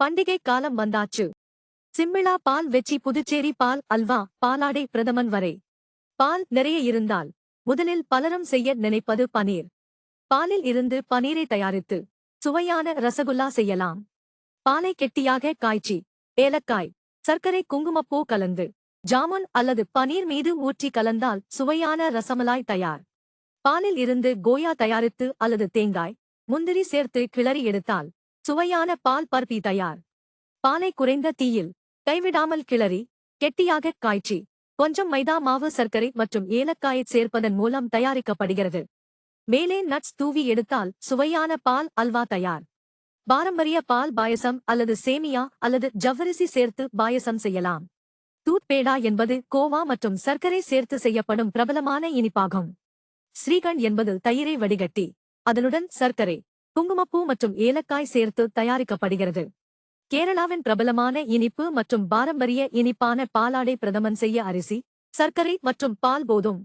பண்டிகை காலம் வந்தாச்சு. சிம்மிளா பால் வெச்சி புதுச்சேரி பால் அல்வா பாலாடை பிரதமன் வரை. பால் நிறைய இருந்தால் முதலில் பலரும் செய்ய நினைப்பது பனீர். பாலில் இருந்து பனீரை தயாரித்து சுவையான ரசகுல்லா செய்யலாம். பாலை கெட்டியாக காய்ச்சி ஏலக்காய் சர்க்கரை குங்குமப்பூ கலந்து ஜாமுன் அல்லது பனீர் மீது ஊற்றி கலந்தால் சுவையான ரசமலாய் தயார். பாலில் இருந்து கோயா தயாரித்து அல்லது தேங்காய் முந்திரி சேர்த்து கிளறி எடுத்தால் சுவையான பால் பர்பி தயார். பாலை குறைந்த தீயில் கைவிடாமல் கிளறி கெட்டியாக காய்ச்சி கொஞ்சம் மைதா மாவு சர்க்கரை மற்றும் ஏலக்காயை சேர்ப்பதன் மூலம் தயாரிக்கப்படுகிறது. மேலே நட்ஸ் தூவி எடுத்தால் சுவையான பால் அல்வா தயார். பாரம்பரிய பால் பாயசம் அல்லது சேமியா அல்லது ஜவ்வரிசி சேர்த்து பாயசம் செய்யலாம். தூத்பேடா என்பது கோவா மற்றும் சர்க்கரை சேர்த்து செய்யப்படும் பிரபலமான இனிப்பாகும். ஸ்ரீகண்ட் என்பது தயிரை வடிகட்டி அதனுடன் சர்க்கரை குங்குமப்பூ மற்றும் ஏலக்காய் சேர்த்து தயாரிக்கப்படுகிறது. கேரளாவின் பிரபலமான இனிப்பு மற்றும் பாரம்பரிய இனிப்பான பாலாடை பிரதமன் செய்ய அரிசி சர்க்கரை மற்றும் பால் போதும்.